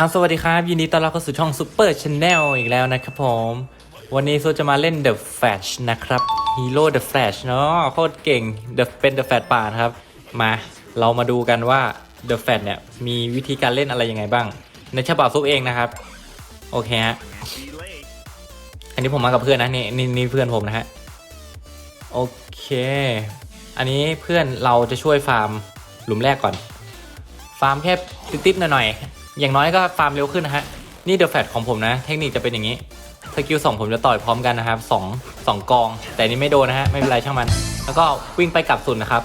อาสวัสดีครับ ยินดีต้อนรับเข้าสู่ช่อง Super Channel อีกแล้วนะครับผม วันนี้โซจะมาเล่น The Flash นะครับ Hero The Flash เนาะโคตรเก่ง The เป็น The Flash ป่านครับ มาเรามาดูกันว่า The Flash เนี่ย มีวิธีการเล่นอะไรยังไงบ้าง ในฉบับซุปเองนะครับ โอเคฮะอันนี้ผมมากับเพื่อนนะนี่นี่นี่เพื่อนผมนะฮะโอเค อันนี้เพื่อนเราจะช่วยฟาร์มหลุมแรกก่อน ฟาร์มแค่ติดๆหน่อยๆ อย่างน้อยก็ฟาร์มเร็วขึ้นนะฮะ นี่เดอะแฟตของผมนะ เทคนิคจะเป็นอย่างนี้ สกิลสองผมจะต่อยพร้อมกันนะครับสองสองกอง แต่นี่ไม่โดนนะฮะ ไม่เป็นไรช่างมัน แล้วก็วิ่งไปกลับสุดนะครับ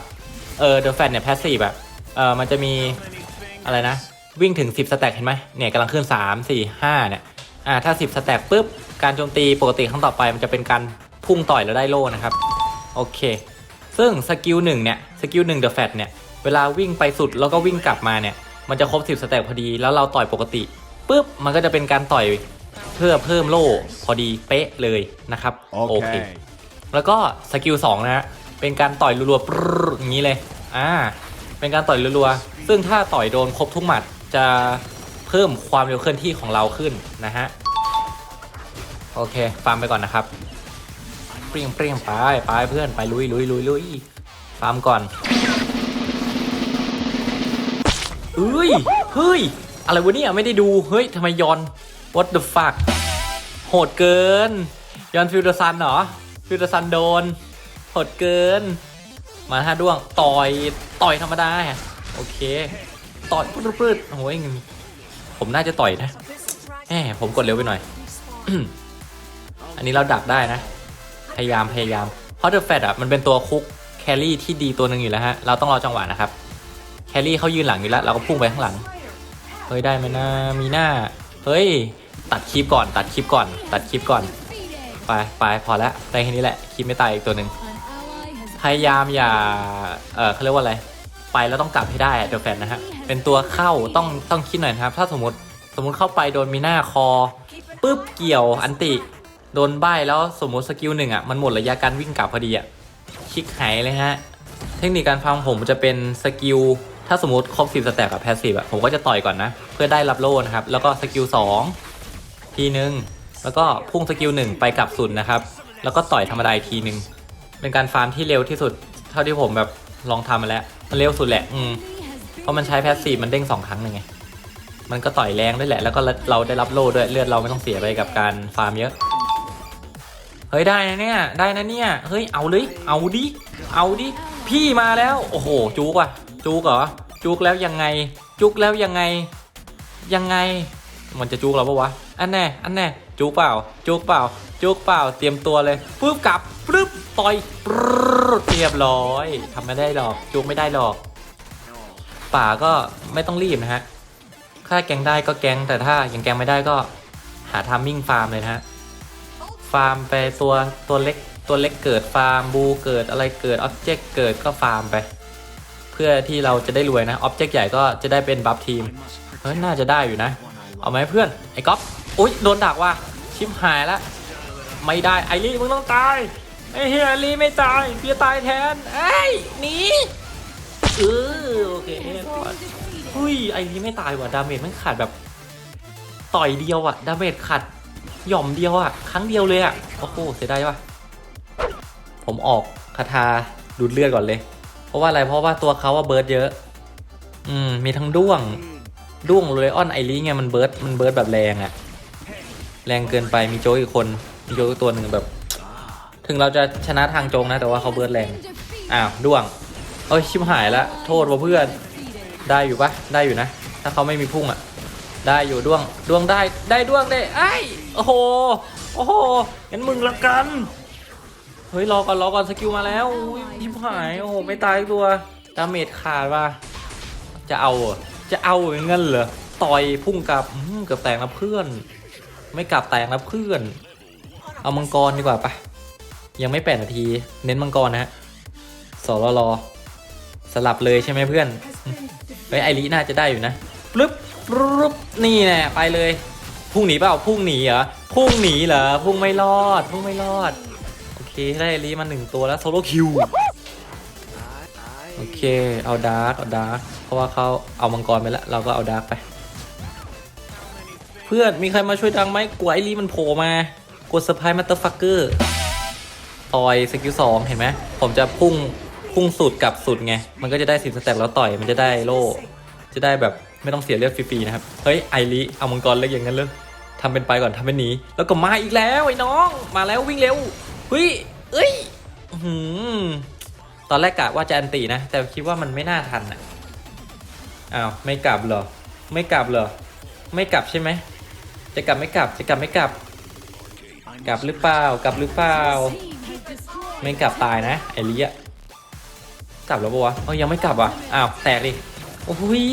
เออเดอะแฟตเนี่ยแพสซีฟแบบเออมันจะมีอะไรนะ วิ่งถึง 10 สแต็กเห็นไหมเนี่ยกำลังขึ้น 3 4 5 เนี่ย อ่าถ้า 10 สแต็กปุ๊บ การโจมตีปกติครั้งต่อไป มันจะเป็นการพุ่งต่อยแล้วได้โล่นะครับ โอเค ซึ่งสกิลหนึ่งเนี่ย สกิลหนึ่งเดอะแฟตเนี่ย เวลาวิ่งไปสุดแล้วก็วิ่งกลับมาเนี่ย มันจะครบ 10สแต็กพอดี แล้วเราต่อยปกติปุ๊บ มันก็จะเป็นการต่อยเพื่อเพิ่มโล่พอดีเป๊ะเลยนะครับ Okay. แล้วก็สกิลสองนะฮะเป็นการต่อยรัวๆปรึ๊ดอย่างนี้เลยอ่าเป็นการต่อยรัวๆซึ่งถ้าต่อยโดนครบทุกหมัดจะเพิ่มความเร็วเคลื่อนที่ของเราขึ้นนะฮะโอเคฟาร์มไปก่อนนะครับเปรี้ยงเปรี้ยงไปไปเพื่อนไปลุยลุยลุยลุยฟาร์มก่อน เอ้ย เฮ้ย อะไรวะเนี่ยไม่ได้ดู เฮ้ยทำไมยอน what the fuck โหดเกิน ยอนฟิลเดอร์ซันเหรอ ฟิลเดอร์ซันโดน โหดเกิน มาห้าด้วง ต่อย ต่อยธรรมดาอะโอเค ต่อยปืดปืดโอ้ยผมน่าจะต่อยนะแหมผมกดเร็วไปหน่อย อันนี้เราดักได้นะ พยายาม พยายาม เพราะเดอะแฟตอะ มันเป็นตัวคุกแครี่ที่ดีตัวหนึ่งอยู่แล้วฮะ เราต้องรอจังหวะนะครับ แครี่เขายืนหลังอยู่แล้ว เราก็พุ่งไปข้างหลัง เฮ้ยได้ไหมนะมีหน้า เฮ้ย ตัดคลิปก่อนตัดคลิปก่อน ตัดคลิปก่อน ไปไปพอแล้วได้แค่นี้แหละคลิปไม่ตายอีกตัวหนึ่งพยายามอย่า เออเขาเรียกว่าอะไร ไปแล้วต้องกลับให้ได้เดอะแฟนนะฮะ เป็นตัวเข้าต้องต้องคิดหน่อยนะครับ ถ้าสมมติสมมติเข้าไปโดนมีหน้าคอปุ๊บเกี่ยวอันติ โดนใบแล้วสมมติสกิลหนึ่งอะมันหมดระยะการวิ่งกลับพอดีอะคลิกหายเลยฮะ เทคนิคการฟังผมจะเป็นสกิล ถ้าสมมติครบ10สแต็กกับแพสซีฟอะผมก็จะต่อยก่อนนะ เพื่อได้รับโล่นะครับ แล้วก็สกิล2ทีนึง แล้วก็พุ่งสกิล1ไปกลับสุดนะครับ แล้วก็ต่อยธรรมดาทีนึง เป็นการฟาร์มที่เร็วที่สุด เท่าที่ผมแบบลองทำมาแล้ว มันเร็วสุดแหละ อืม เพราะมันใช้แพสซีฟมันเด้งสองครั้งเลยไง มันก็ต่อยแรงด้วยแหละ แล้วก็เราได้รับโล่ด้วย เลือดเราไม่ต้องเสียไปกับการฟาร์มเยอะ เฮ้ยได้นะเนี่ย ได้นะเนี่ย เฮ้ยเอาเลย เอาดิ เอาดิ พี่มาแล้ว โอ้โห จุกว่ะจุกเหรอ จุกแล้วยังไง จุกแล้วยังไง ยังไง มันจะจุกเราปะวะ อันแน่ อันแน่ จุกเปล่า จุกเปล่า จุกเปล่า เตรียมตัวเลยปึ๊บกลับปึ๊บต่อยปรึ๊ดเรียบร้อยทำไม่ได้หรอก จุกไม่ได้หรอก ป่าก็ไม่ต้องรีบนะฮะ ถ้าแกงได้ก็แกงแต่ถ้ายังแกงไม่ได้ก็หาทามมิ่งฟาร์มเลยนะฮะ ฟาร์มไปตัวตัวเล็กตัวเล็กเกิดฟาร์มบูเกิดอะไรเกิดอ็อบเจกต์เกิดก็ฟาร์มไป เพื่อที่เราจะได้รวยนะอ็อบเจกต์ใหญ่ก็จะได้เป็นบัฟทีมเฮ้ยน่าจะได้อยู่นะ เอาไหมเพื่อน ไอ้ก๊อฟอุ้ยโดนดักว่ะชิบหายละไม่ได้ไอรีมึงต้องตายไอเฮียไอรีไม่ตายพี่ตายแทนไอ้หนีเออโอเคอุ้ยไอรีไม่ตายว่ะดาเมจมันขาดแบบ ต่อยเดียวอะดาเมจขาดหย่อมเดียวอะครั้งเดียวเลยอะโอ้โหเสียดายว่ะผมออกคาถาดูดเลือดก่อนเลย ราะว่าอะไรเพราะว่าตัวเขาว่าเบิร์ดเยอะ อืม มีทั้งด้วง ด้วงเลออนไอรีไงมันเบิร์ดมันเบิร์ดแบบแรงอะแรงเกินไปมีโจกอีกคนมีโจกอีกตัวหนึ่งแบบ ถึงเราจะชนะทางโจงนะ แต่ว่าเขาเบิร์ดแรงอ้าวด้วงเอ้ยชิบหายละโทษว่าเพื่อนได้อยู่ปะได้อยู่นะ ถ้าเขาไม่มีพุ่งอะได้อยู่ด้วงด้วงได้ได้ด้วงได้ไอ้ยโอ้โหโอ้โหงั้นมึงละกัน เฮ้ยรอก่อนรอก่อนสกิลมาแล้วอุ้ยยิบหายโอ้โหไม่ตายตัวดาเมจขาดว่ะจะเอาจะเอาอย่างงั้นเหรอต่อยพุ่งกลับเกือบแตกนะเพื่อน ไม่กลับแตกนะเพื่อน เอามังกรดีกว่าปะยังไม่แปดนาที เน้นมังกรนะฮะสรรอสลับเลยใช่ไหมเพื่อนเฮ้ยไอริน่าจะได้อยู่นะปึ๊บปุ๊บนี่แน่ไปเลยพุ่งหนีเปล่าพุ่งหนีเหรอพุ่งหนีเหรอพุ่งไม่รอดพุ่งไม่รอด เคได้ลีมาหนึ่งตัวแล้วโซโลคิวโอเค เอาดาร์กเอาดาร์กเพราะว่าเขาเอามังกรไปแล้ว เราก็เอาดาร์กไป เพื่อนมีใครมาช่วยดังไหมกลัวไอรีมันโผล่มากดเซอร์ไพรส์มาเตอร์ฟักเกอร์ต่อยสกิลสองเห็นไหมผมจะพุ่งพุ่งสุดกับสุดไง มันก็จะได้สิบสเต็ปแล้วต่อยมันจะได้โล่จะได้แบบไม่ต้องเสียเลือดฟรีๆนะครับ เฮ้ยไอรีเอามังกรเล็กอย่างนั้นเลยทำเป็นไปก่อนทำเป็นหนีแล้วก็มาอีกแล้วไอ้น้อง มาแล้ววิ่งเร็ว ฮ้ยเอ้ยหือตอนแรกกะว่าจะอันตีนะ แต่คิดว่ามันไม่น่าทันอะอ้าวไม่กลับเหรอ ไม่กลับเหรอ ไม่กลับใช่ไหม จะกลับไม่กลับ จะกลับไม่กลับ กลับหรือเปล่า กลับหรือเปล่า ไม่กลับตายนะไอรีอะกลับแล้วปะวะเอ้ายังไม่กลับอะ อ้าวแตกดิโอ้ย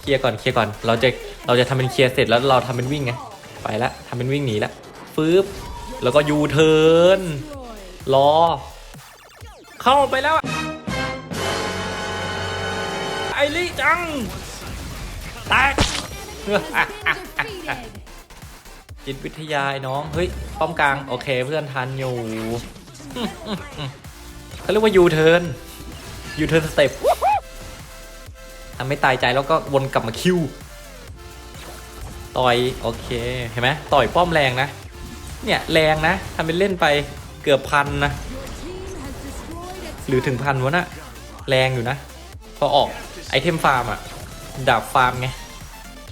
เคลียร์ก่อนเคลียร์ก่อน เราจะเราจะทำเป็นเคลียร์เสร็จแล้วเราทำเป็นวิ่งไง ไปละทำเป็นวิ่งหนีละ ฟืบ แล้วก็ยูเทิร์นรอ เข้าไปแล้ว ไอรีจัง แตกจิตวิทยาไอ้น้อง เฮ้ย ป้อมกลาง โอเคเพื่อนทันอยู่เขาเรียกว่ายูเทิร์นยูเทิร์นสเต็ปทำไม่ตายใจแล้วก็วนกลับมาคิว ต่อย โอเค เห็นไหมต่อยป้อมแรงนะ เนี่ยแรงนะทำเป็นเล่นไปเกือบพันนะหรือถึงพันวะน่ะแรงอยู่นะ พอออกไอเทมฟาร์มอะดาบฟาร์มไง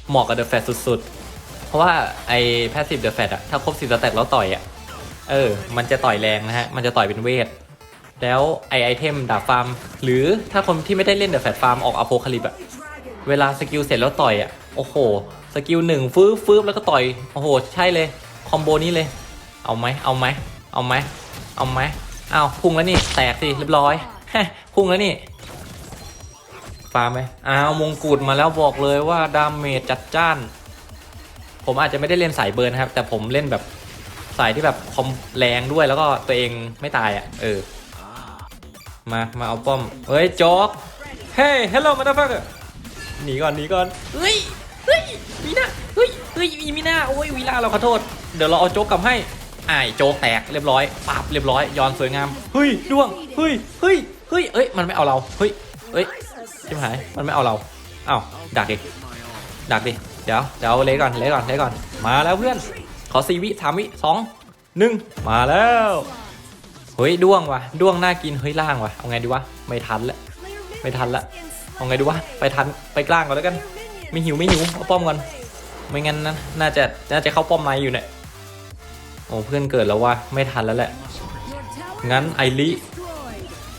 เหมาะกับเดอะแฟตสุดๆ เพราะว่าไอแพสซีฟเดอะแฟตอะถ้าครบสิบสแตทแล้วต่อยอะเออ มันจะต่อยแรงนะฮะ มันจะต่อยเป็นเวท แล้วไอไอเทมดาบฟาร์ม หรือถ้าคนที่ไม่ได้เล่นเดอะแฟตฟาร์มออกอโพคาลิปอะเวลาสกิลเสร็จแล้วต่อยอะโอ้โห สกิลหนึ่งฟืบฟืบแล้วก็ต่อย โอ้โห ใช่เลย คอมโบนี้เลย เอาไหมเอาไหมเอาไหมเอาไหมเอาพุ่งแล้วนี่แตกสิเรียบร้อยพุ่งแล้วนี่ฟาร์มไหมอ้าวมงกุฎมาแล้วบอกเลยว่าดาเมจจัดจ้าน ผมอาจจะไม่ได้เล่นสายเบิร์นะครับ แต่ผมเล่นแบบสายที่แบบคอมแรงด้วยแล้วก็ตัวเองไม่ตายอะ เออ มามาเอาป้อมเฮ้ยโจ๊กเฮ้ยฮัลโหลมาดาฟักหนีก่อนหนีก่อนเฮ้ยเฮ้ยมีน้า เฮ้ยเฮ้ยมีหน้าโอ้ยวีลาเราขอโทษ เดี๋ยวเราเอาโจ๊กกลับให้อ้ายโจ๊กแตกเรียบร้อยปับเรียบร้อยย้อนสวยงามเฮ้ยดวงเฮ้ยเฮ้ยเฮ้ยเอ้ยมันไม่เอาเราเฮ้ยเฮ้ยชิบหายมันไม่เอาเราเอ้าดักดิดักดิเดี๋ยวเดี๋ยวเละก่อนเละก่อนเละก่อนมาแล้วเพื่อนขอสี่วิสามวิสองหนึ่งมาแล้วเฮ้ยด้วงว่ะด้วงน่ากินเฮ้ยล่างว่ะเอาไงดีวะไม่ทันละไม่ทันละเอาไงดีวะไปทันไปกลางก่อนแล้วกันไม่หิวไม่หิวเอาป้อมก่อน ไม่งั้นนะน่าจะน่าจะเข้าป้อมไม้อยู่เนี่ยโอ้เพื่อนเกิดแล้วว่ะไม่ทันแล้วแหละ งั้นไอริ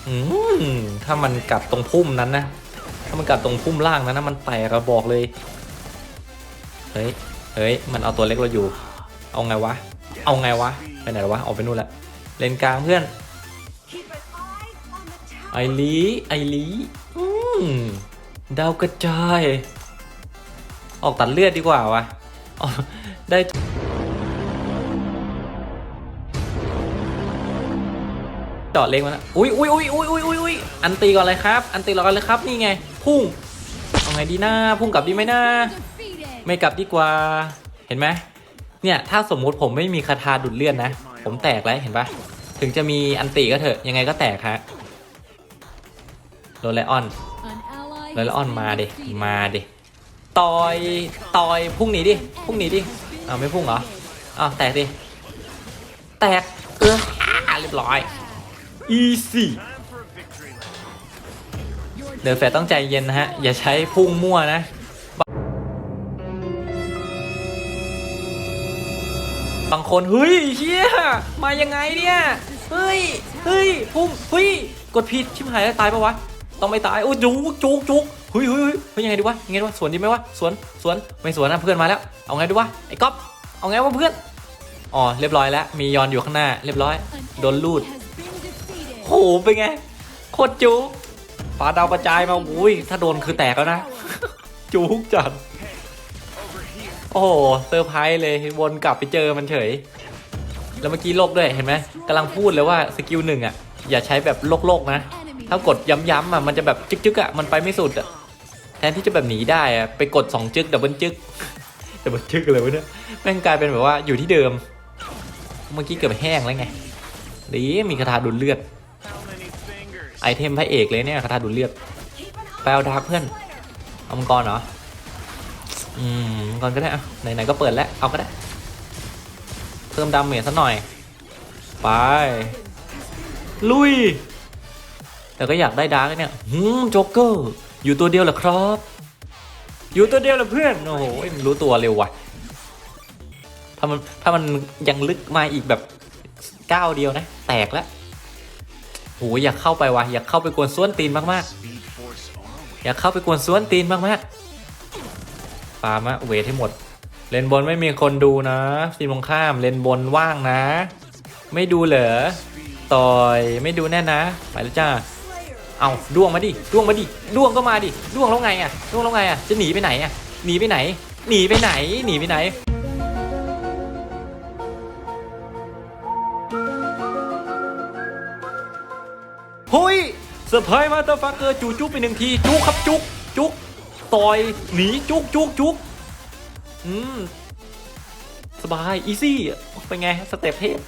อืมถ้ามันกลับตรงพุ่มนั้นนะ ถ้ามันกลับตรงพุ่มล่างนั้นนะมันแตกระบอกเลย เฮ้ย เฮ้ย มันเอาตัวเล็กเราอยู่ เอาไงวะ เอาไงวะ ไปไหนแล้ววะ ออกไปนู่นละเลนกลางเพื่อน ไอรีไอรีอืมดาวกระจาย ออกตัดเลือดดีกว่าวะได้จาะเล็กมาแล้วอุ้ยอุ้ยอุ้ยอุ้ยอุ้ยอุ้ยอุ้ยอันตีก่อนเลยครับ อันตีก่อนเลยครับ นี่ไง พุ่ง เอาไงดีหน้า พุ่งกลับดีไหมหน้า ไม่กลับดีกว่า เห็นไหมเนี่ย ถ้าสมมุติผมไม่มีคาถาดุดเลือดนะ ผมแตกแล้วเห็นปะถึงจะมีอันตีก็เถอะ ยังไงก็แตกฮะโรไลออนโรไลออนมาดิมาดิ ต่อยต่อยพุ่งหนีดิพุ่งหนีดิอ้าวไม่พุ่งเหรออ้าวแตกดิแตกเอออ่าเรียบร้อย easy เดินแฟร์ต้องใจเย็นนะฮะ อย่าใช้พุ่งมั่วนะบางคนเฮ้ยเชี่ยมายังไงเนี่ยเฮ้ยเฮ้ยพุ่งเฮ้ยกดผิดชิบหายแล้วตายปะวะต้องไม่ตายโอ้ยจุกจุกจุก เฮ้ยเฮ้ยเฮ้ยเฮ้ยยังไงดีวะยังไงดีวะสวนดีไหมวะสวนสวนไม่สวนนะเพื่อนมาแล้วเอาไงดีวะไอ้ก๊อฟเอาไงวะเพื่อนอ๋อเรียบร้อยแล้วมียอนอยู่ข้างหน้า เรียบร้อยโดนลูดโหเป็นไงโคตรจุกปาดาวกระจายมาอุ้ยถ้าโดนคือแตกแล้วนะ จุกจัดโอ้โหเซอร์ไพรส์เลยวนกลับไปเจอมันเฉย แล้วเมื่อกี้โลกด้วยเห็นไหมกำลังพูดเลยว่าสกิลหนึ่งอะอย่าใช้แบบโลกๆนะ ถ้ากดย้ำๆอะมันจะแบบจึ๊กๆอะมันไปไม่สุดอะแทนที่จะแบบหนีได้อะไปกดสองจึ๊กดับเบิลจึ๊กดับเบิลจึ๊กเลยวะเนี่ยแม่งกลายเป็นแบบว่าอยู่ที่เดิม เมื่อกี้เกือบแห้งแล้วไงดีมีคาถาดูดเลือดไอเทมพระเอกเลยเนี่ยคาถาดูดเลือดไปเอาดาร์กเพื่อนเอามังกรเหรออืมก่อนก็ได้อะไหนๆก็เปิดแล้วเอาก็ได้เพิ่มดาเมจสักหน่อย ไป ลุย แต่ก็อยากได้ดาร์กเนี่ยหืมโจ๊กเกอร์ อยู่ตัวเดียวเหรอครับ อยู่ตัวเดียวเหรอเพื่อน โอ้โหมันรู้ตัวเร็วว่ะ ถ้ามันถ้ามันยังลึกมาอีกแบบก้าวเดียวนะ แตกแล้วโหอยากเข้าไปว่ะ อยากเข้าไปกวนส้วนตีนมากๆ อยากเข้าไปกวนส้วนตีนมากๆปามาเวทให้หมด เลนบนไม่มีคนดูนะทีมตรงข้ามเลนบนว่างนะ ไม่ดูเหรอต่อยไม่ดูแน่นะ ไปแล้วจ้า เอาด้วงมาดิด้วงมาดิด้วงก็มาดิด้วงแล้วไงอะด้วงแล้วไงอะจะหนีไปไหนอะหนีไปไหน หนีไปไหนหนีไปไหนเฮ้ยเซอร์ไพรส์มาเตอร์ฟักเกอร์จูจุกไปหนึ่งทีจุกครับจุกจุกต่อยหนีจุกจุกจุกอืมสบายอีซี่เป็นไงสเต็ปเทพ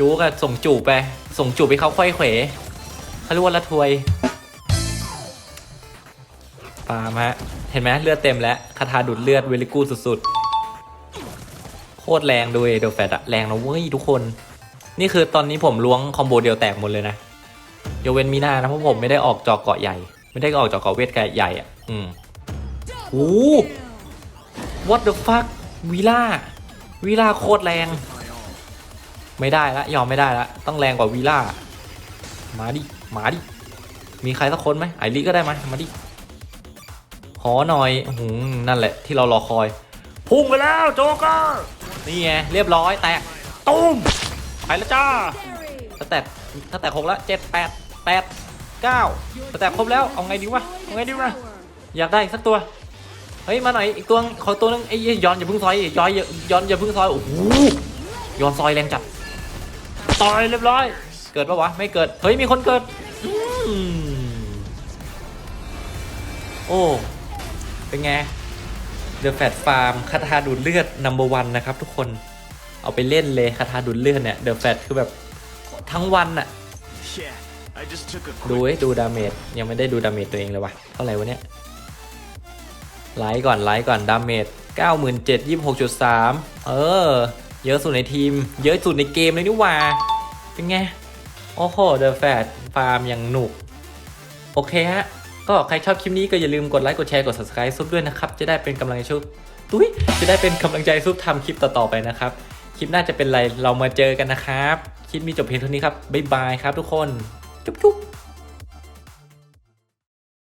จูกอะส่งจูบไป ส่งจูบไปเขาค่อยเขวเขาเรียกว่าละทวยปามฮะ เห็นไหมเลือดเต็มแล้วคาถาดูดเลือดเวลิกูสุดๆ โคตรแรงด้วยเดลแฟตอะแรงนะเว้ยทุกคน นี่คือตอนนี้ผมล้วงคอมโบเดียวแตกหมดเลยนะยกเว้นมีนานะเพราะผมไม่ได้ออกจอกเกาะใหญ่ ไม่ได้ออกจอกเกาะเวทใหญ่อะอืมโอ้ what the fuck วีล่าวีล่าโคตรแรง ไม่ได้ละยอมไม่ได้ละต้องแรงกว่าวีล่ามาดิมาดิมีใครสักคนไหมไอริก็ได้มามาดิหอหน่อยหือนั่นแหละที่เรารอคอย พุ่งไปแล้วโจ๊กเกอร์นี่ไงเรียบร้อยแตกตุ้มไปแล้วจ้าสแตทสแตทครบแล้วเจ็ดแปดแปดเก้าสแตทครบแล้วเอาไงดีวะเอาไงดีวะอยากได้สักตัวเฮ้ยมาหน่อยอีกตัวขอตัวนึงไอ้ย้อนอย่าพึ่งซอยย้อนอย่าย้อนอย่าพึ่งซอยโอ้โหย้อนซอยแรงจัด ต่อยเรียบร้อย เกิดปะวะ ไม่เกิด เฮ้ย มีคนเกิดโอ้ เป็นไง The Fat Farm คาถาดูดเลือด number one นะครับทุกคน เอาไปเล่นเลยคาถาดูดเลือดเนี่ย The Fat คือแบบทั้งวันอะดูไอ้ดูดาเมจยังไม่ได้ดูดาเมจตัวเองเลยวะเท่าไหร่วะเนี่ยไลค์ก่อนไลค์ก่อนดาเมจ97 26.3 เออ เยอะสุดในทีม เยอะสุดในเกมเลยนี่ว่า เป็นไง โอ้โหเดอะแฟดฟาร์มอย่างหนุก โอเคฮะ ก็ใครชอบคลิปนี้ก็อย่าลืมกดไลค์ กดแชร์ กด subscribe ซุปด้วยนะครับ จะได้เป็นกำลังใจซุปตุ้ยจะได้เป็นกำลังใจซุปทำคลิปต่อๆไปนะครับ คลิปหน้าจะเป็นไรเรามาเจอกันนะครับ คลิปมีจบเพียงเท่านี้ครับ บ๊ายบายครับทุกคน จุ๊บ